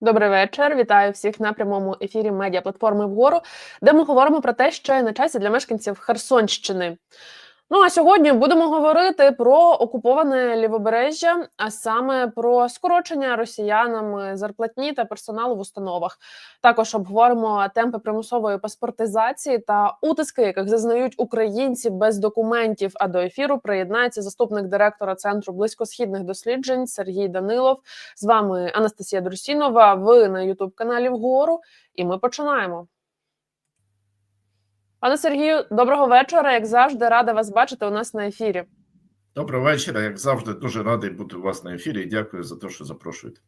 Добрий вечір. Вітаю всіх на прямому ефірі медіаплатформи вгору, де ми говоримо про те, що є на часі для мешканців Херсонщини. Ну а сьогодні будемо говорити про окуповане лівобережжя, а саме про скорочення росіянами зарплатні та персоналу в установах. Також обговоримо темпи примусової паспортизації та утиски, яких зазнають українці без документів. А до ефіру приєднається заступник директора центру близькосхідних досліджень Сергій Данилов. З вами Анастасія Друсінова. Ви на Ютуб каналі Вгору, і ми починаємо. Пане Сергію, доброго вечора. Як завжди, рада вас бачити у нас на ефірі. Доброго вечора. Як завжди, дуже радий бути у вас на ефірі. Дякую за те, що запрошуєте.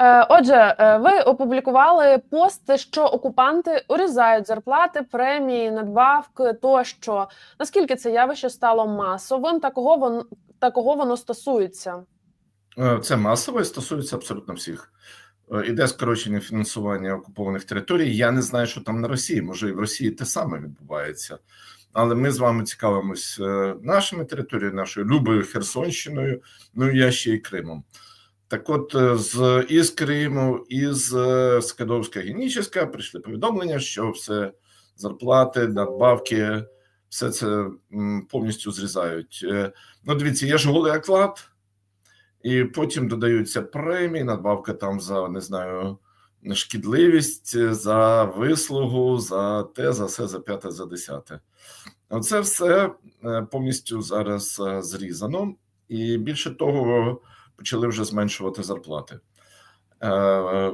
Е, Отже, е, ви опублікували пости, що окупанти урізають зарплати, премії, надбавки тощо. Наскільки це явище стало масовим, та кого воно та кого воно стосується? Е, Це масово і стосується абсолютно всіх. Е, Іде скорочення фінансування окупованих територій. Я не знаю, що там на Росії. Може, і в Росії те саме відбувається. Але ми з вами цікавимось е, нашими територіями, нашою любою Херсонщиною, ну і я ще й Кримом. Так от, е, з із Криму, із Скадовська Геніческа прийшли повідомлення, що все зарплати, надбавки, все це повністю зрізають. Ну, дивіться, є ж голий оклад, і потім додаються премії, надбавка там за не знаю шкідливість, за вислугу, за те, за все, за п'яте, за десяте. Оце все е, повністю зараз е, зрізано, і більше того, почали вже зменшувати зарплати. Е,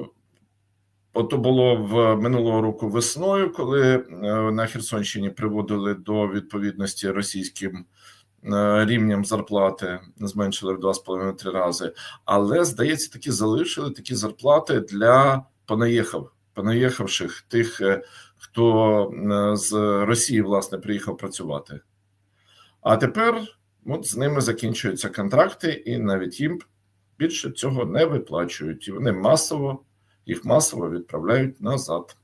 Ото було в минулого року весною, коли на Херсонщині приводили до відповідності російським е, рівням зарплати, зменшили в 2,5-3 рази. Але здається, таки залишили такі зарплати для понаїхав, понаїхавших тих, е, хто е, з Росії власне приїхав працювати. А тепер от з ними закінчуються контракти, і навіть їм більше цього не виплачують. І вони масово їх масово відправляють назад.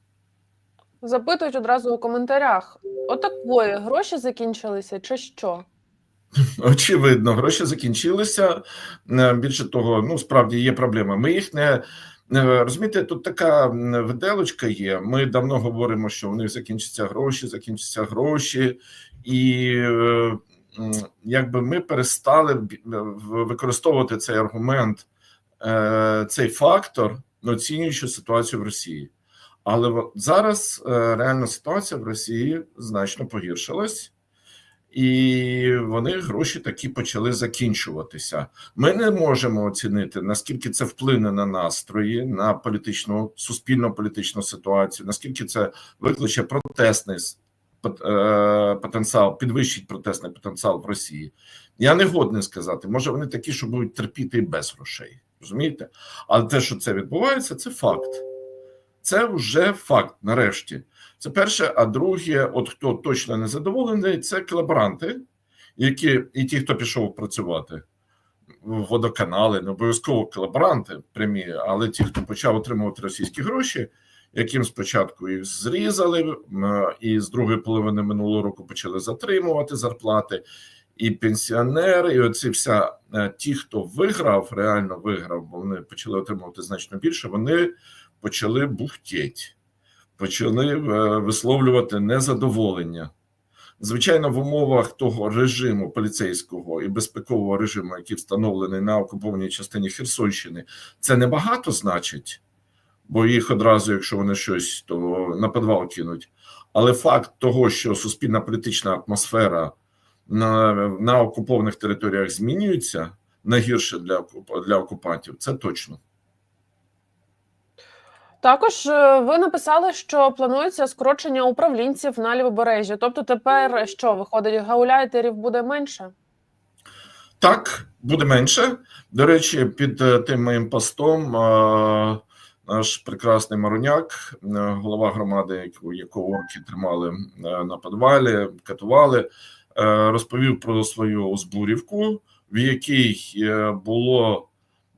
Запитують одразу у коментарях: отакої гроші закінчилися, чи що? Очевидно, гроші закінчилися. Е, Більше того, ну справді є проблема. Ми їх не е, розумієте, тут така виделочка є. Ми давно говоримо, що у них закінчаться гроші, закінчаться гроші, і е, якби ми перестали використовувати цей аргумент, цей фактор, оцінюючи ситуацію в Росії. Але зараз реальна ситуація в Росії значно погіршилась. І вони гроші такі почали закінчуватися. Ми не можемо оцінити наскільки це вплине на настрої, на політичну суспільно-політичну ситуацію, наскільки це викличе протестний е, потенціал, підвищить протестний потенціал в Росії. Я не годний сказати. Може, вони такі, що будуть терпіти без грошей. Розумієте? Але те, що це відбувається, це факт. Це вже факт нарешті. Це перше, а друге, от хто точно не задоволений, це колаборанти, які і ті, хто пішов працювати в водоканали, не обов'язково колаборанти прямі, але ті, хто почав отримувати російські гроші, яким спочатку їх зрізали, і з другої половини минулого року почали затримувати зарплати, і пенсіонери, і оці вся е, ті, хто виграв, реально виграв, бо вони почали отримувати значно більше, вони почали бухтєть почали е, висловлювати незадоволення. Звичайно, в умовах того режиму поліцейського і безпекового режиму, який встановлений на окупованій частині Херсонщини, це небагато значить, бо їх одразу, якщо вони щось, то на підвал кинуть. Але факт того, що суспільна політична атмосфера на, на окупованих територіях змінюється на гірше для, для окупантів, це точно. Також е, ви написали, що планується скорочення управлінців на лівобережжі. Тобто тепер що виходить, гауляйтерів буде менше? Так, буде менше. До речі, під е, тим моїм постом е, наш прекрасний Маруняк, е, голова громади, яку- орки тримали на підвалі, катували, розповів про свою збурівку, в якій було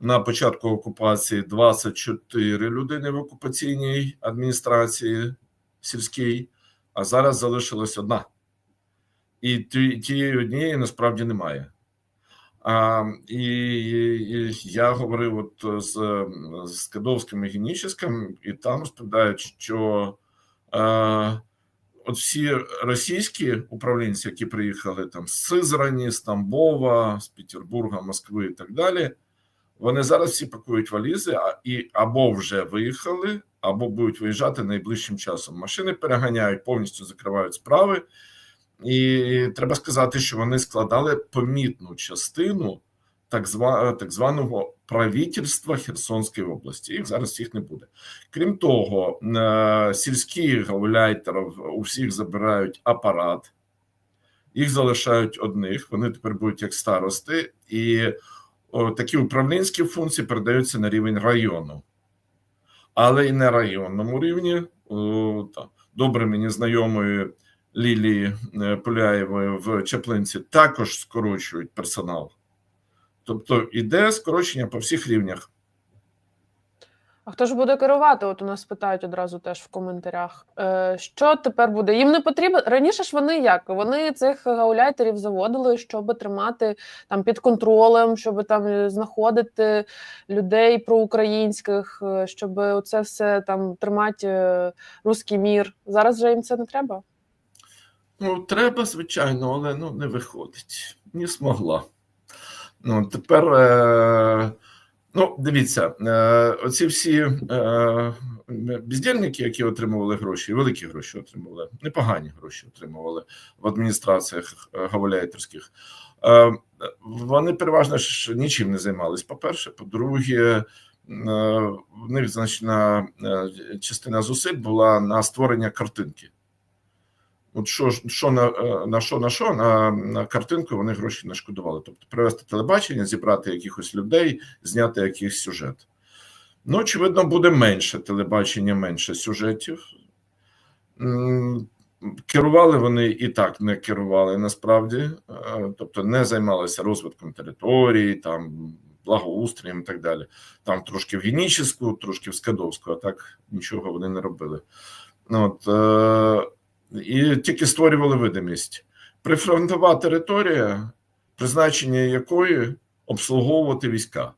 на початку окупації 24 людини в окупаційній адміністрації сільській, а зараз залишилась одна. І тієї однієї насправді немає. А, і, і я говорив от з, з Кадовським і Геніческим, і там розповідають, що е, от всі російські управлінці, які приїхали там з Сизрані, з Тамбова, з Петербурга, Москви і так далі, вони зараз всі пакують валізи а, і або вже виїхали, або будуть виїжджати найближчим часом. Машини переганяють, повністю закривають справи. І треба сказати, що вони складали помітну частину так, зва, так званого правительства Херсонської області. Їх зараз всіх не буде. Крім того, е, сільських гауляйтерів у всіх забирають апарат, їх залишають одних. Вони тепер будуть як старости, і такі управлінські функції передаються на рівень району, але і на районному рівні. Добре мені знайомої. Лілії Пуляєвої Поляєвої в Чаплинці також скорочують персонал. Тобто іде скорочення по всіх рівнях. А хто ж буде керувати? От у нас питають одразу теж в коментарях. Е, що тепер буде? Їм не потрібно раніше ж вони як? Вони цих гауляйтерів заводили, щоб тримати там під контролем, щоб там знаходити людей проукраїнських, е, щоб це все там тримати е, руський мір. Зараз же їм це не треба. Ну, треба, звичайно, але ну, не виходить. Не змогла. Ну, тепер, е, ну, дивіться, е, оці всі е, бездільники, які отримували гроші, великі гроші отримували, непогані гроші отримували в адміністраціях е, гаволяйтерських. Е, вони переважно ж нічим не займались. По-перше, по-друге, в них значна частина зусиль була на створення картинки. От що що на, е, на що на що на, на картинку вони гроші не шкодували. Тобто привести телебачення, зібрати якихось людей, зняти якийсь сюжет. Ну, очевидно, буде менше телебачення, менше сюжетів. Керували вони і так не керували насправді, е, тобто не займалися розвитком території, там благоустрієм і так далі. Там трошки в Генічеську, трошки в Скадовську, а так нічого вони не робили. От, е, і тільки створювали видимість. Прифронтова територія, призначення якої обслуговувати війська.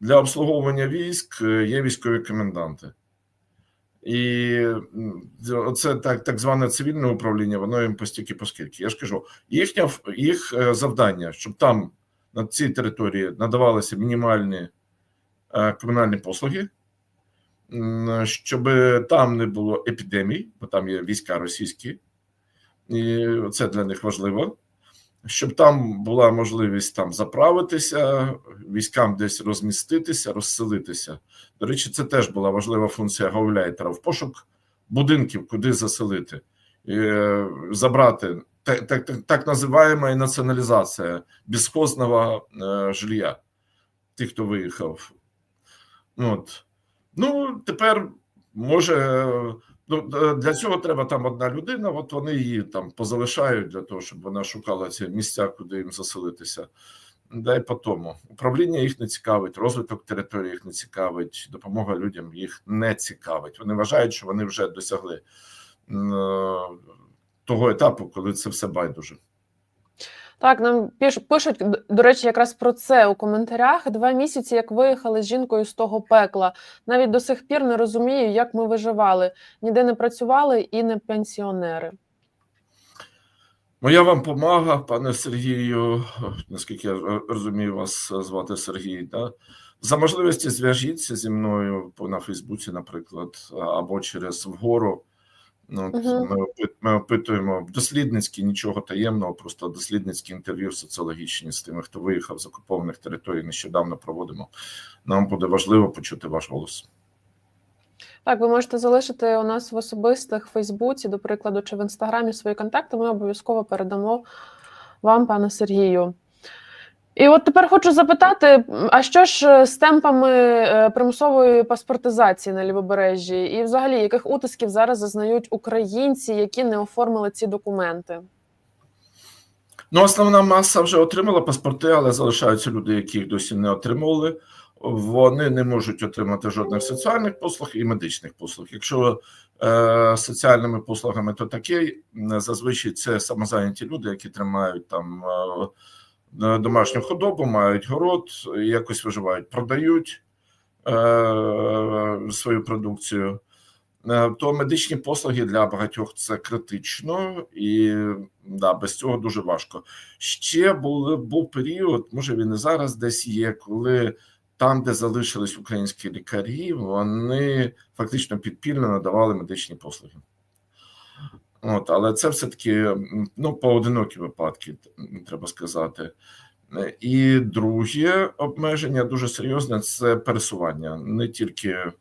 Для обслуговування військ е, є військові коменданти. І це так, так зване цивільне управління, воно їм постільки поскільки. Я ж кажу, їхня їх е, завдання, щоб там на цій території надавалися мінімальні е, комунальні послуги, щоб там не було епідемій, бо там є війська російські, і це для них важливо. Щоб там була можливість там заправитися, військам десь розміститися, розселитися. До речі, це теж була важлива функція гауляйтера в пошук будинків, куди заселити, е, забрати так, так, так, так називаємо націоналізація безхозного е, жилья, тих, хто виїхав. От. Ну, тепер може. Ну, для цього треба там одна людина, от вони її там позалишають для того, щоб вона шукала ці місця, куди їм заселитися. Дай по тому. Управління їх не цікавить, розвиток території їх не цікавить, допомога людям їх не цікавить. Вони вважають, що вони вже досягли е, того етапу, коли це все байдуже. Так, нам пишуть, до речі, якраз про це у коментарях. Два місяці, як виїхали з жінкою з того пекла. Навіть до сих пір не розумію, як ми виживали. Ніде не працювали і не пенсіонери. Моя вам помага, пане Сергію, наскільки я розумію, вас звати Сергій. Да? За можливості зв'яжіться зі мною на Фейсбуці, наприклад, або через вгору. Ну, Мгм. ми, ми опитуємо дослідницькі, нічого таємного, просто дослідницькі інтерв'ю соціологічні з тими, хто виїхав з окупованих територій, нещодавно проводимо. Нам буде важливо почути ваш голос. Так, ви можете залишити у нас в особистих Фейсбуці, до прикладу, чи в інстаграмі свої контакти. Ми обов'язково передамо вам, пане Сергію. І от тепер хочу запитати: а що ж з темпами е, примусової паспортизації на лівобережжі, і взагалі яких утисків зараз зазнають українці, які не оформили ці документи? Ну, основна маса вже отримала паспорти, але залишаються люди, які їх досі не отримували. Вони не можуть отримати жодних соціальних послуг і медичних послуг. Якщо е, соціальними послугами, то таке зазвичай це самозайняті люди, які тримають там е, е, домашню худобу, мають город, якось виживають, продають е, свою продукцію. Е, То медичні послуги для багатьох це критично, і да, без цього дуже важко. Ще був, був період, може він і зараз десь є, коли там, де залишились українські лікарі, вони фактично підпільно надавали медичні послуги. От, але це все-таки ну, поодинокі випадки, треба сказати. Е, І друге обмеження дуже серйозне це пересування не тільки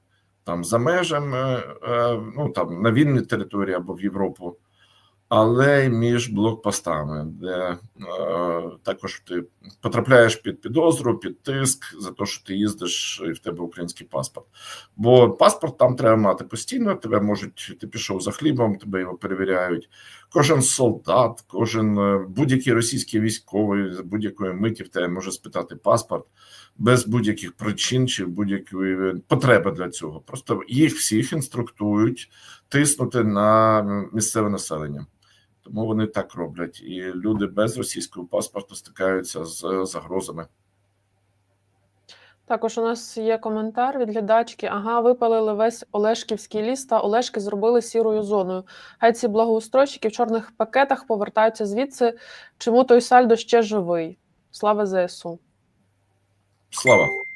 там за межами, е, ну там на вільні території або в Європу, але й між блокпостами, де е, також ти потрапляєш під підозру, під тиск за те, що ти їздиш і в тебе український паспорт. Бо паспорт там треба мати постійно. Тебе можуть, ти пішов за хлібом, тебе його перевіряють. Кожен солдат, кожен е, будь-який російський військовий з будь-якої миті в тебе може спитати паспорт без будь-яких причин чи будь-якої потреби для цього. Просто їх всіх інструктують тиснути на місцеве населення. Тому вони так роблять, і люди без російського паспорту стикаються з загрозами. Також у нас є коментар від глядачки. Ага, випалили весь Олешківський ліс та Олешки зробили сірою зоною. Хай ці благоустройщики в чорних пакетах повертаються звідси. Чому той сальдо ще живий? Слава ЗСУ. Слава.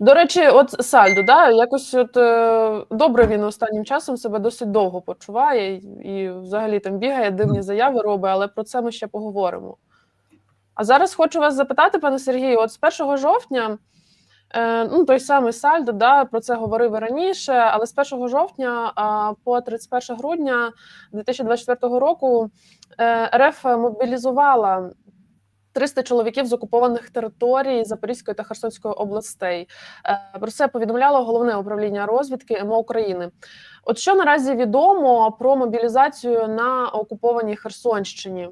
До речі, от Сальдо, да, якось от е, добре він останнім часом себе досить довго почуває і, і взагалі там бігає, дивні заяви робить, але про це ми ще поговоримо. А зараз хочу вас запитати, пане Сергію, от з 1 жовтня, е, ну той самий Сальдо, да, про це говорив і раніше, але з 1 жовтня а, по 31 грудня 2024 року е, РФ мобілізувала 300 чоловіків з окупованих територій Запорізької та Херсонської областей. Е, Про це повідомляло головне управління розвідки МО України. От що наразі відомо про мобілізацію на окупованій Херсонщині?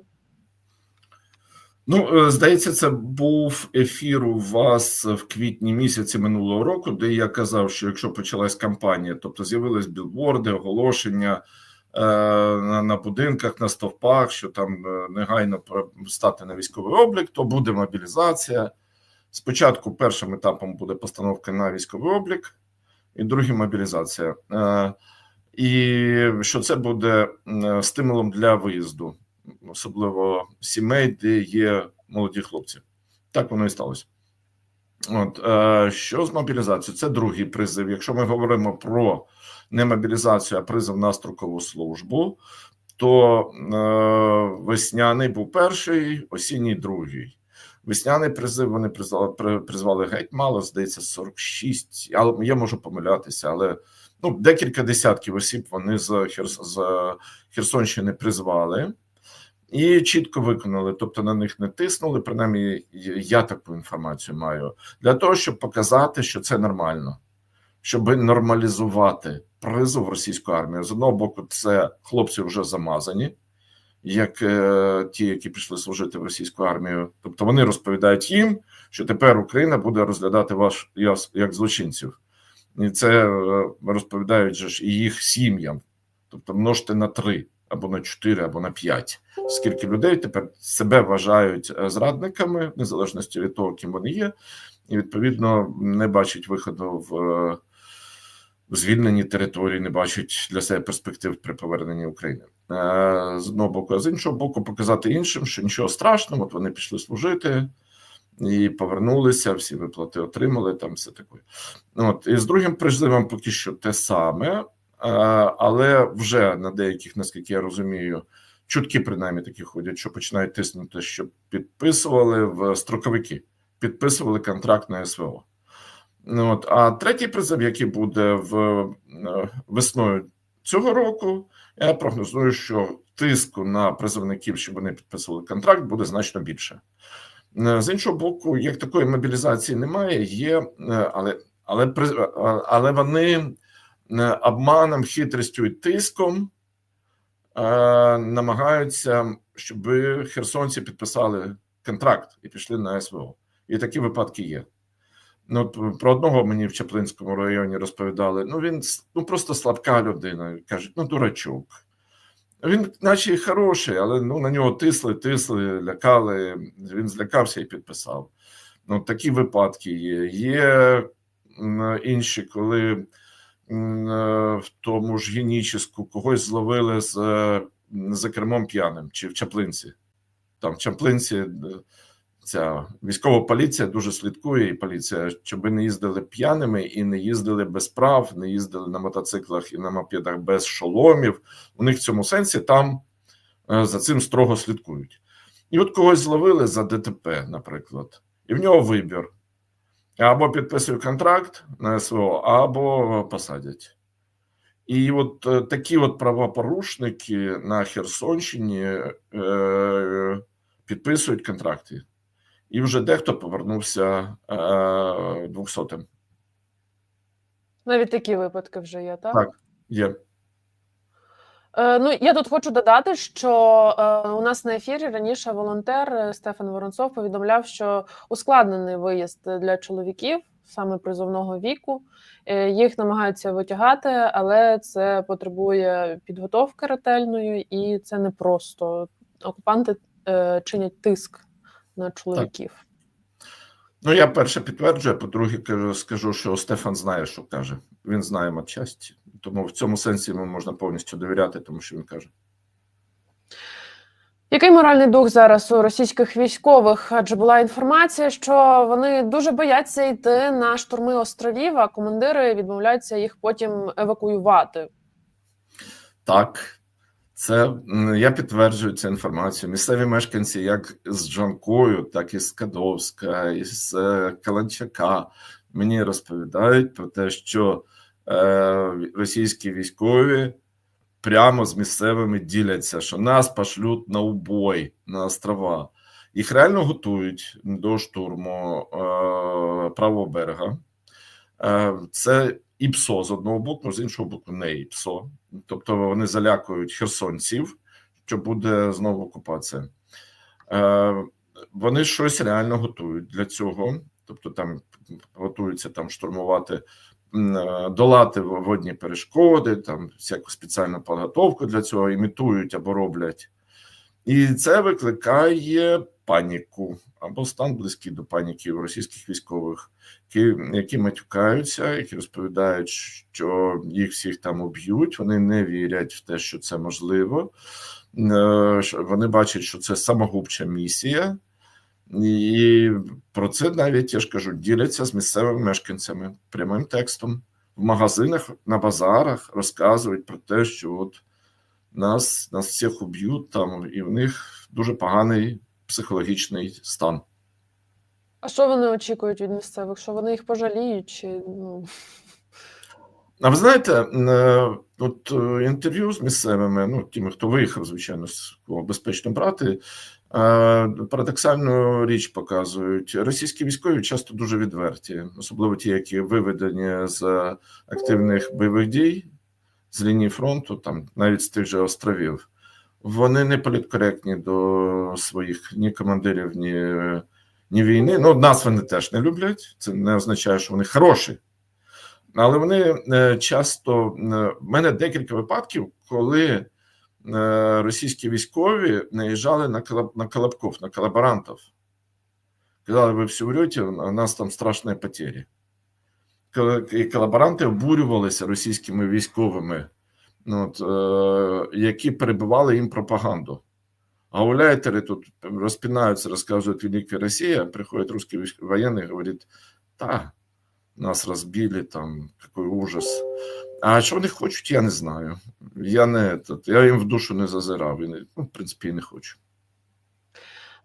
Ну, е, здається, це був ефір у вас в квітні місяці минулого року, де я казав, що якщо почалась кампанія, тобто з'явились білборди, оголошення на, на будинках, на стовпах, що там е, негайно стати на військовий облік, то буде мобілізація. Спочатку першим етапом буде постановка на військовий облік, і другим мобілізація. Е, і що це буде стимулом для виїзду особливо сімей, де є молоді хлопці. Так воно і сталося. От е, що з мобілізацією? Це другий призив. Якщо ми говоримо про не мобілізацію, а призив на строкову службу, то е, весняний був перший, осінній другий. Весняний призив вони призвали, при- призвали геть мало, здається, 46, але я можу помилятися, але ну, декілька десятків осіб вони з, Херс, з Херсонщини призвали і чітко виконали, тобто на них не тиснули. Принаймні, я таку інформацію маю для того, щоб показати, що це нормально, щоб нормалізувати призов російську армію. З одного боку, це хлопці вже замазані, як е, ті, які пішли служити в російську армію. Тобто вони розповідають їм, що тепер Україна буде розглядати вас як злочинців, і це е, розповідають же ж і їх сім'ям. Тобто множте на три або на чотири, або на п'ять. Скільки людей тепер себе вважають е, зрадниками, в незалежності від того, ким вони є, і відповідно не бачать виходу в, е, в звільненні території, не бачать для себе перспектив при поверненні України. Е, З одного боку, а з іншого боку, показати іншим, що нічого страшного, от вони пішли служити. І повернулися, всі виплати отримали, там все таке. От і з другим призивом поки що те саме, але вже на деяких, наскільки я розумію, чутки принаймні такі ходять, що починають тиснути, щоб підписували в строковики, підписували контракт на СВО. Ну, От, а третій призив, який буде в е, весною цього року, я прогнозую, що тиску на призовників, щоб вони підписували контракт, буде значно більше. Е, З іншого боку, як такої мобілізації немає, є, е, але але, але вони обманом, хитрістю і тиском е, намагаються, щоб херсонці підписали контракт і пішли на СВО. І такі випадки є. Ну, про одного мені в Чаплинському районі розповідали: ну він ну просто слабка людина. Кажуть, ну дурачок. Він, наче хороший, але ну, на нього тисли, тисли, лякали. Він злякався і підписав. Ну, такі випадки є. Є інші, коли е, в тому ж геніческу когось зловили з, е, за кермом п'яним чи в Чаплинці. Там в Чаплинці е, ця військова поліція дуже слідкує, і поліція, щоб не їздили п'яними і не їздили без прав, не їздили на мотоциклах і на мопедах без шоломів. У них в цьому сенсі там е, за цим строго слідкують. І от когось зловили за ДТП, наприклад, і в нього вибір: або підписує контракт на СВО, або посадять. І от е, такі от правопорушники на Херсонщині е, підписують контракти. І вже дехто повернувся е, двохсотим. Навіть такі випадки вже є, так? Так. Є. Е, ну, я тут хочу додати, що е, у нас на ефірі раніше волонтер е, Стефан Воронцов повідомляв, що ускладнений виїзд для чоловіків саме призовного віку. Їх намагаються витягати, але це потребує підготовки ретельної, і це не просто. Окупанти чинять тиск на чоловіків. Ну, я перше підтверджую, по-друге, скажу, що Стефан знає, що каже. Він знає матчасті. Тому в цьому сенсі йому можна повністю довіряти, тому що він каже. Який моральний дух зараз у російських військових? Адже була інформація, що вони дуже бояться йти на штурми островів, а командири відмовляються їх потім евакуювати. Так, це я підтверджую цю інформацію. Місцеві мешканці, як з Джанкою, так і з Кадовська, і з е, Каланчака, мені розповідають про те, що російські військові прямо з місцевими діляться, що нас пошлють на убой на острова. Їх реально готують до штурму е, правого берега. Е, Це ІПСО з одного боку, з іншого боку, не ІПСО. Тобто вони залякують херсонців, що буде знову окупація. Е, Вони щось реально готують для цього. Тобто, там готуються там штурмувати, е, долати водні перешкоди, там всяку спеціальну підготовку для цього імітують або роблять. І це викликає паніку або стан близький до паніки у російських військових, які, які матюкаються, які розповідають, що їх всіх там уб'ють. Вони не вірять в те, що це можливо. Е, Вони бачать, що це самогубча місія, і про це навіть я ж кажу, діляться з місцевими мешканцями прямим текстом в магазинах, на базарах розказують про те, що от нас, нас всіх уб'ють там, і в них дуже поганий психологічний стан. А що вони очікують від місцевих? Що вони їх пожаліють? Чи ну А ви знаєте, е, от е, інтерв'ю з місцевими, ну тими, хто виїхав, звичайно, з кого безпечно брати, парадоксальну річ показують. Російські військові часто дуже відверті, особливо ті, які виведені з активних бойових дій з лінії фронту, там навіть з тих же островів. Вони не політкоректні до своїх ні командирів, ні, ні війни. Ну, нас вони теж не люблять. Це не означає, що вони хороші. Але вони е, часто е, в мене декілька випадків, коли російські військові наїжджали на на колобков, на колаборантів. Казали, ви все врете, у нас там страшні потери. І колаборанти обурювалися російськими військовими, ну, от, е, які перебивали їм пропаганду. А гауляйтери тут розпинаються, розказують Велика Росія, приходить русский військ- воєнний і говорить, та, нас розбили, там, який ужас. А що вони хочуть, я не знаю. Я не я їм в душу не зазирав, і не, ну, в принципі, не хочу.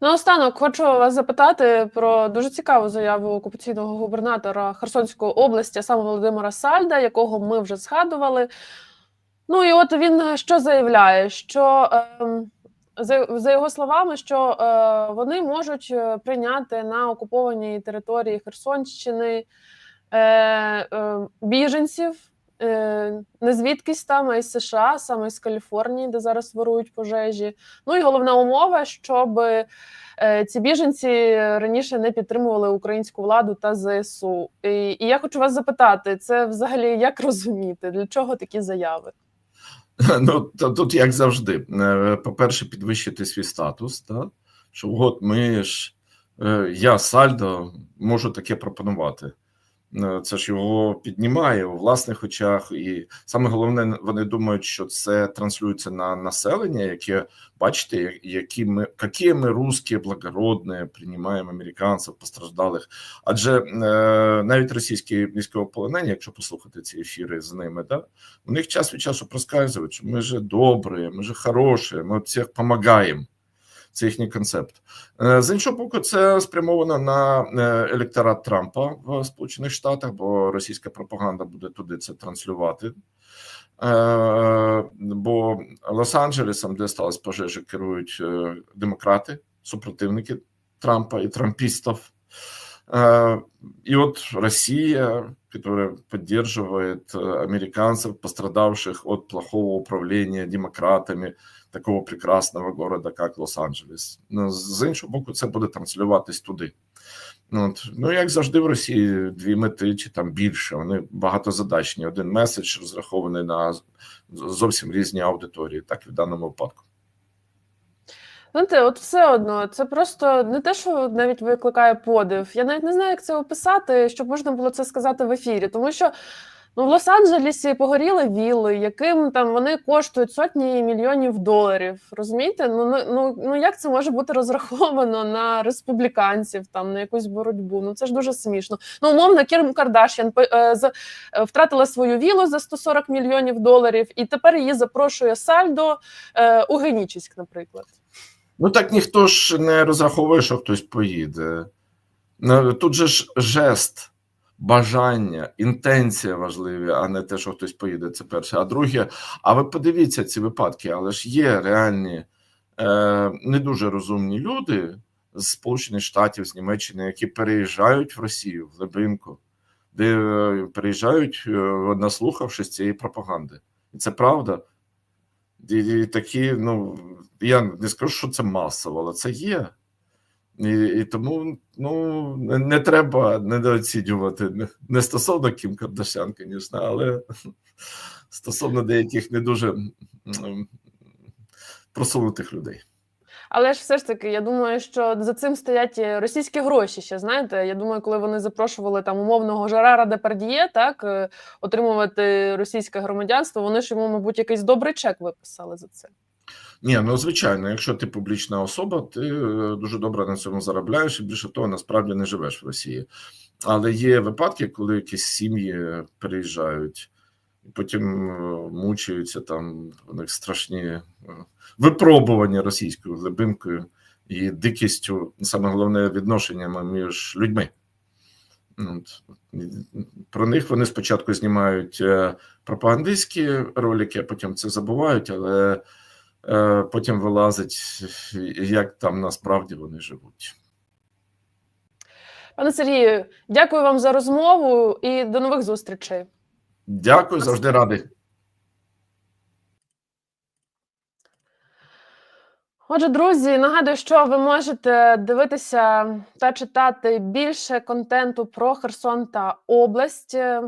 наостанок хочу вас запитати про дуже цікаву заяву окупаційного губернатора Херсонської області, саме Володимира Сальда, якого ми вже згадували. Ну і от він що заявляє, що ем, за, його словами, що е, вони можуть е, прийняти на окупованій території Херсонщини е, біженців. Е, Не звідкись там, із США, саме з Каліфорнії, де зараз ворують пожежі. Ну і головна умова, щоб е, ці біженці раніше не підтримували українську владу та ЗСУ. І, і я хочу вас запитати: це взагалі як розуміти, для чого такі заяви? Ну, тут як завжди. Е, По-перше, підвищити свій статус, та? що от ми ж, я Сальдо можу таке пропонувати. Е, Це ж його піднімає у власних очах, і саме головне, вони думають, що це транслюється на населення, яке бачите, які ми які ми русські, благородні, приймаємо американців, постраждалих. Адже е, навіть російські військовополонені, якщо послухати ці ефіри з ними, да, у них час від часу проскальзують, що ми же добрі, ми же хороші, ми всіх допомагаємо. Це їхній концепт. Е, З іншого боку, це спрямовано на е, електорат Трампа в Сполучених Штатах, бо російська пропаганда буде туди це транслювати. Е, Бо Лос-Анджелесом, де сталася пожежа, керують демократи, супротивники Трампа і трампистів. Э, И вот Россия, которая поддерживает э, американцев, пострадавших от плохого управления демократами такого прекрасного города, как Лос-Анджелес. З іншого боку, це буде транслюватись туди. Ну, От. Ну, як завжди, в Росії дві мети чи там більше. Вони багатозадачні. Один меседж розрахований на зовсім різні аудиторії, так і в даному випадку. Знаєте, от все одно, це просто не те, що навіть викликає подив. Я навіть не знаю, як це описати, щоб можна було це сказати в ефірі. Тому що ну, в Лос-Анджелесі погоріли вілли, яким там вони коштують сотні мільйонів доларів. Розумієте? Ну, ну, ну, ну як це може бути розраховано на республіканців, там на якусь боротьбу? Ну це ж дуже смішно. Ну, умовно, Кірм Кардашян е, е, втратила свою вілу за 140 мільйонів доларів, і тепер її запрошує Сальдо е, у Генічеськ, наприклад. Ну так ніхто ж не розраховує, що хтось поїде. Ну, Тут же ж жест, бажання, інтенція важливі, а не те, що хтось поїде. Це перше. А друге, а ви подивіться ці випадки, але ж є реальні е, не дуже розумні люди з Сполучених Штатів, з Німеччини, які переїжджають в Росію, в Лебинку, де е, переїжджають, е, наслухавшись цієї пропаганди. І це правда. І, такі, ну я не скажу, що це масово, але це є. І, і тому ну, не, треба недооцінювати не, не стосовно Кім Кардашян, звісно, але стосовно деяких не дуже просунутих людей. Але ж все ж таки, я думаю, що за цим стоять російські гроші. Ще знаєте. Я думаю, коли вони запрошували там умовного Жерара Депардіє, так е, отримувати російське громадянство, вони ж йому, мабуть, якийсь добрий чек виписали за це. Ні, ну звичайно, якщо ти публічна особа, ти е, дуже добре на цьому заробляєш і більше того, насправді не живеш в Росії. Але є випадки, коли якісь сім'ї переїжджають і потім е, мучаються там, у них страшні е, випробування російською глибинкою і дикістю, саме головне відношеннями між людьми. От. Про них вони спочатку знімають е, пропагандистські ролики, а потім це забувають, але потім вилазить, як там насправді вони живуть. Пане Сергію, дякую вам за розмову і до нових зустрічей. Дякую, завжди радий. Отже, друзі, нагадую, що ви можете дивитися та читати більше контенту про Херсон та область е,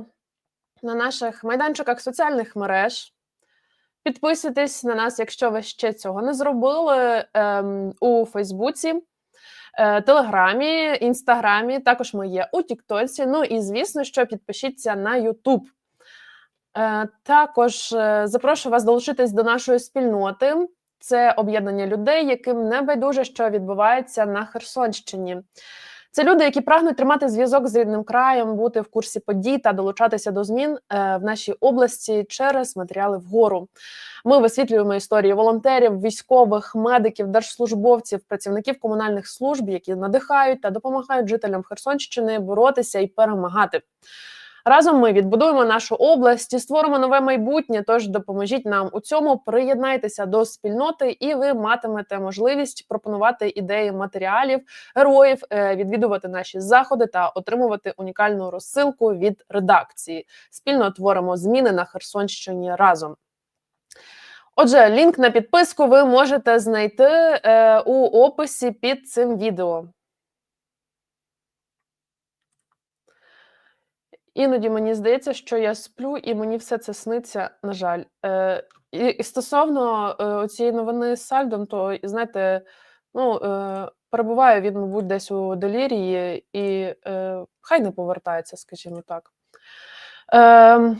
на наших майданчиках соціальних мереж. Підписуйтесь на нас, якщо ви ще цього не зробили ем, у Фейсбуці, е, Телеграмі, Інстаграмі. Також ми є у Тіктоці. Ну і звісно, що підпишіться на Ютуб. Е, також е, запрошую вас долучитись до нашої спільноти. Це об'єднання людей, яким не байдуже, що відбувається на Херсонщині. Це люди, які прагнуть тримати зв'язок з рідним краєм, бути в курсі подій та долучатися до змін е, в нашій області через матеріали вгору. Ми висвітлюємо історії волонтерів, військових, медиків, держслужбовців, працівників комунальних служб, які надихають та допомагають жителям Херсонщини боротися і перемагати. Разом ми відбудуємо нашу область і створимо нове майбутнє. Тож допоможіть нам у цьому. Приєднайтеся до спільноти, і ви матимете можливість пропонувати ідеї матеріалів, героїв, е, відвідувати наші заходи та отримувати унікальну розсилку від редакції. Спільно творимо зміни на Херсонщині разом. Отже, лінк на підписку ви можете знайти е, у описі під цим відео. Іноді мені здається, що я сплю, і мені все це сниться, на жаль. Е, і, стосовно е, цієї новини з сальдом, то знаєте, ну е, перебуває він, мабуть, десь у делірії, і е, хай не повертається, скажімо так. Е,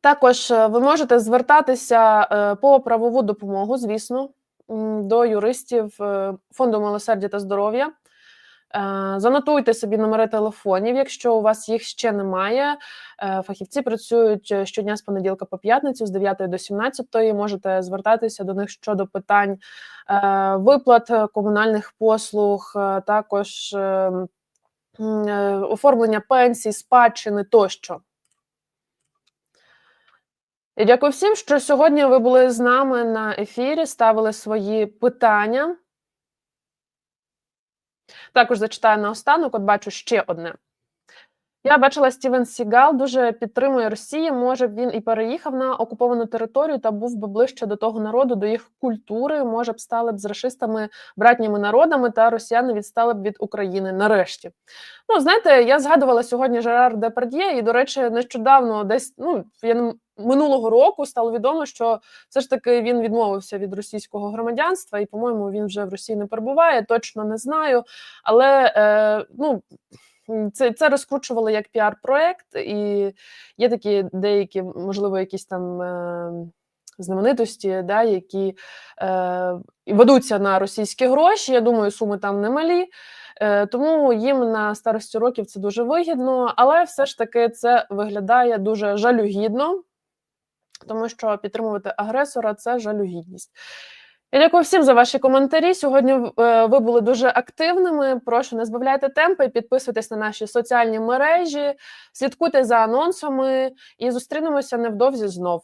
також ви можете звертатися е, по правову допомогу, звісно, до юристів е, Фонду милосердя та здоров'я. Е, Занотуйте собі номери телефонів, якщо у вас їх ще немає. Е, Фахівці працюють е, щодня з понеділка по п'ятницю, з 9 до 17. Можете звертатися до них щодо питань виплат комунальних послуг, також оформлення пенсій, спадщини тощо. І дякую всім, що сьогодні ви були з нами на ефірі, ставили свої питання. Також зачитаю наостанок, от бачу ще одне. Я бачила Стівен Сігал дуже підтримує Росію. Може б він і переїхав на окуповану територію та був би ближче до того народу, до їх культури. Може б стали б з расистами братніми народами, та росіяни відстали б від України нарешті. Ну, знаєте, я згадувала сьогодні Жерар Депард'є, і, до речі, нещодавно, десь ну я минулого року стало відомо, що все ж таки він відмовився від російського громадянства, і, по-моєму, він вже в Росії не перебуває. Точно не знаю. Але е, ну. Це, це розкручували як піар-проект, і є такі деякі, можливо, якісь там е, знаменитості, да, які е, ведуться на російські гроші. Я думаю, суми там немалі. Е, тому їм на старості років це дуже вигідно, але все ж таки це виглядає дуже жалюгідно, тому що підтримувати агресора це жалюгідність. Я дякую всім за ваші коментарі. Сьогодні е, ви були дуже активними. Прошу не збавляйте темпи, підписуйтесь на наші соціальні мережі, слідкуйте за анонсами і зустрінемося невдовзі знов.